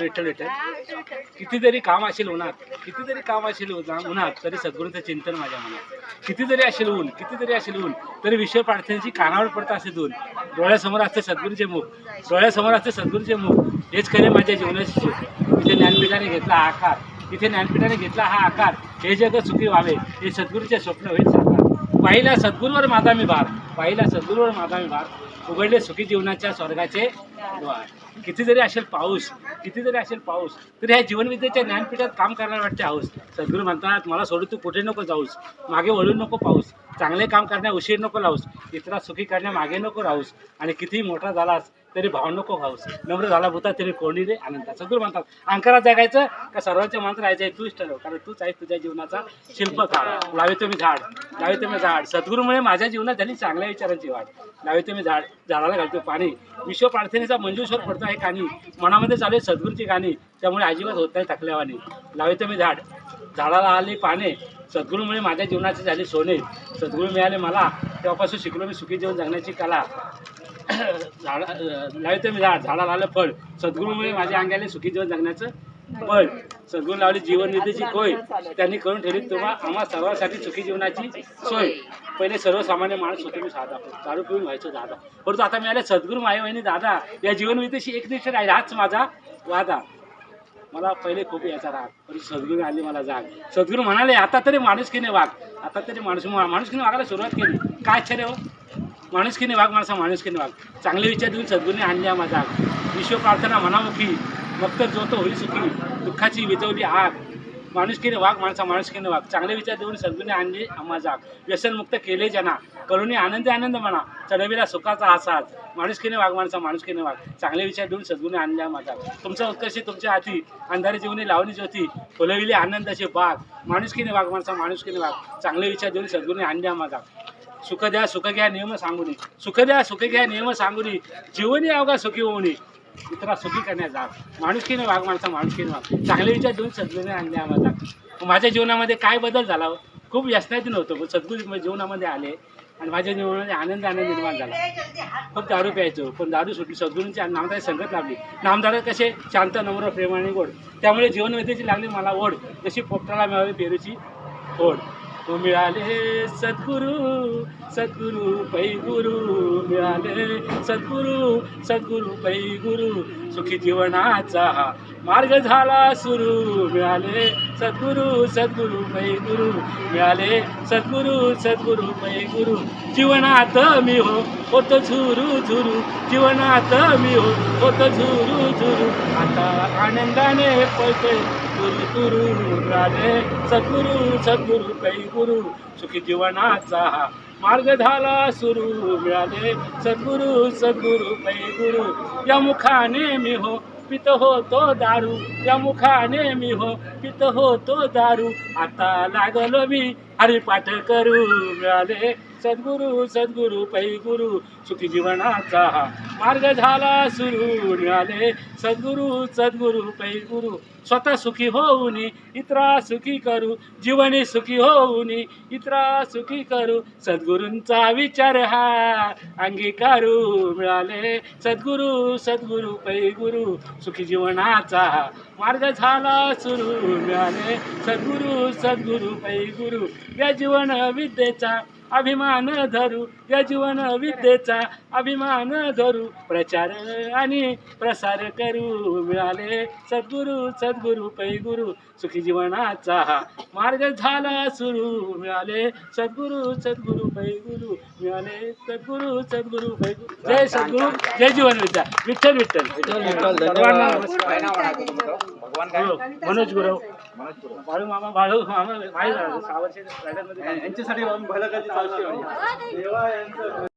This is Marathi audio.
विठ्ठल विठ्ठल कितीतरी काम असेल उन्हात कितीतरी काम असेल उन्हात तरी सद्गुरूंचं चिंतन माझ्या मनात. कितीतरी असेल ऊन कितीतरी असेल ऊन तरी विश्व प्रार्थनेची कानावर पडत असे दोन. डोळ्यासमोर असते सद्गुरूचे मुख. डोळ्यासमोर असते सद्गुरूचे मुख. हेच खरे माझ्या जीवनाची सुख इथे ज्ञानपीठाने घेतला हा आकार. इथे ज्ञानपीठाने घेतला हा आकार. हे जग सुखी व्हावे हे सद्गुरूचे स्वप्न होईल सरकार. पाहिला सद्गुरूवर माझा मी भार. पाहिला सद्गुरूवर माझा विभाग उघडले सुखी जीवनाच्या स्वर्गाचे द्वार. किती जरी असेल पाऊस किती जरी असेल पाऊस तरी ह्या जीवनविद्येच्या ज्ञानपीठात काम करायला वाटते हाऊस. सद्गुरू म्हणतात मला सोडून तू कुठे नको जाऊस मागे वळून नको पाऊस चांगले काम करण्या उशीर नको लावूस इतरा सुखी करण्या मागे नको राहूस आणि कितीही मोठा झालास तरी भाव नको खाऊस. नम्र झाला भूता तरी कोणी रे आनंद. सद्गुरू म्हणतात अंकारात जगायचं का सर्वांचे मंत्र राहायचं तूच ठरव कारण तूच आहे तुझ्या जीवनाचा शिल्पकार. लावे तुम्ही झाड लावे तुम्ही झाड. सद्गुरूमुळे माझ्या जीवनात झाली चांगल्या विचारांची वाट. लावे तुम्ही झाड झाडाला घालतो पाणी. विश्व प्रार्थनेचा मंजूश्वर पडतो आहे कानी. मनामध्ये चालू आहे सद्गुरूची गाणी. त्यामुळे अजिबात होत नाही थकल्यावानी. लावे तुम्ही झाड झाडाला आली पाने. सद्गुरूमुळे माझ्या जीवनाचे झाले सोने. सद्गुरू मिळाले मला. तेव्हापासून शिकलो मी सुखी जीवन जगण्याची कला. झाडा लावते मी झाड झाडाला आलं फळ. सद्गुरूमुळे माझ्या अंगाले सुखी जीवन जगण्याचं पण सद्गुण लावली जीवन निधीची कोय त्यांनी करून ठेवली. तेव्हा आम्हा सर्वांसाठी सुखी जीवनाची सोय. पहिले सर्वसामान्य माणूस होतो मी साधा दारू पिऊन व्हायचो दादा. परंतु आता मी आले सद्गुरू माई वहिनी दादा. या जीवनविधीशी एक एकनिष्ठ राहील. हाच माझा वादा. मला पहिले खूप याचा राग. पण सद्गुरू आली मला जाग. सद्गुरू म्हणाले आता तरी माणुसकीने वाघ आता तरी माणूस माणुसकीने वागायला सुरुवात केली. काय आश्चर्य हो? माणुसकीने वाघ माणसा माणुसकीने वाघ चांगले विचार देऊन सद्गुरूने आणली आम्हा जाग. विश्व प्रार्थना मनामुखी मग तर जो तो होई सुखी दुःखाची विजवली आग. माणुसकीने वाघ माणसा माणुसकीने वाघ. चांगले विचार देऊन सद्गुणे आणले माझा व्यसनमुक्त केले जना. करुणी आनंदी आनंद म्हणा. चढविला सुखाचा आसाद माणुसकीने वाघ माणसा माणुसकीने वाघ. चांगले विचार देऊन सद्गुरूने आणल्या माझा तुमचा उत्कर्ष तुमच्या हाती. अंधारी जीवनी लावणी ज्योती. फुलविली आनंदाचे बाग. माणुसकीने वाघ माणसा माणुसकीने वाघ. चांगले विचार देऊन सद्गुणे आणल्या माझा सुख द्या सुख घ्या नियम सांगुनी सुख द्या सुख घ्या नियम सांगुनी जीवनी अवघा सुखी होऊनी इतरा सुखी करण्याचा माणुसकीने वाघ माणसा माणुसकीने वाघ. चांगले विचार देऊन सद्गुरूने आणले आम्हाला माझ्या जीवनामध्ये काय बदल झाला? खूप व्यसनाची होतो. पण सद्गुरू जीवनामध्ये आले आणि माझ्या जीवनामध्ये आनंद आनंद निर्माण झाला. खूप दारू प्यायचो. पण दारू सुटली. सद्गुरूंची आणि नामदारी संगत लागली. नामदार कसे शांत नम्र प्रेमाने गोड. त्यामुळे जीवनविद्येची लागली मला ओढ. जशी पोपटाला मिळावी पेरूची ओढ. तू मिळाले सद्गुरू सद्गुरू पै गुरु मिळाले. सद्गुरू सद्गुरू पै गुरु सुखी जीवनाचा मार्ग झाला सुरू मिळाले सद्गुरू सद्गुरू मै गुरु मिळाले सद्गुरू सद्गुरू मै गुरु. जीवनात मी हो होत झुरू झुरू. जीवनात मी हो होत झुरू झुरू. आता आनंदाने पळते गुरु गुरु मिळाले सद्गुरू सद्गुरू कै गुरु. सुखी जीवनाचा हा मार्ग झाला सुरू मिळाले सद्गुरू सद्गुरू कै गुरु. या मुखाने मी हो पित होतो दारू. या मुखाने मी हो पित होतो दारू. आता लागलो मी हरिपाठ करू. मिळाले सद्गुरू सद्गुरू पै गुरु सुखी जीवनाचा हा मार्ग झाला सुरू मिळाले सद्गुरू सद्गुरू पै गुरु स्वतः सुखी होऊन इतरा सुखी करू. जीवनी सुखी होऊन इतरा सुखी करू. सद्गुरूंचा विचार हा अंगीकारू मिळाले. सद्गुरू सद्गुरू पै गुरु सुखी जीवनाचा हा मार्ग झाला सुरू मिळाले. सद्गुरू सद्गुरू पै गुरु या जीवन विद्येचा अभिमान धरू या जीवन विद्येचा अभिमान धरू प्रचार आणि प्रसार करू. मिळाले सद्गुरू सद्गुरू पै गुरु सुखी जीवनाचा हा मार्ग झाला सुरू. मिळाले सद्गुरू सद्गुरू पै गुरु मिळाले सद्गुरू सद्गुरू पै गुरु. जय सद्गुरू जय जीवन विद्या. विठ्ठल विठ्ठल. सर्वांना नमस्कार हो, मनोज गुरव. बाळू मामा बाळू मामा माहीत झालं सहा वर्ष यांच्यासाठी 一万元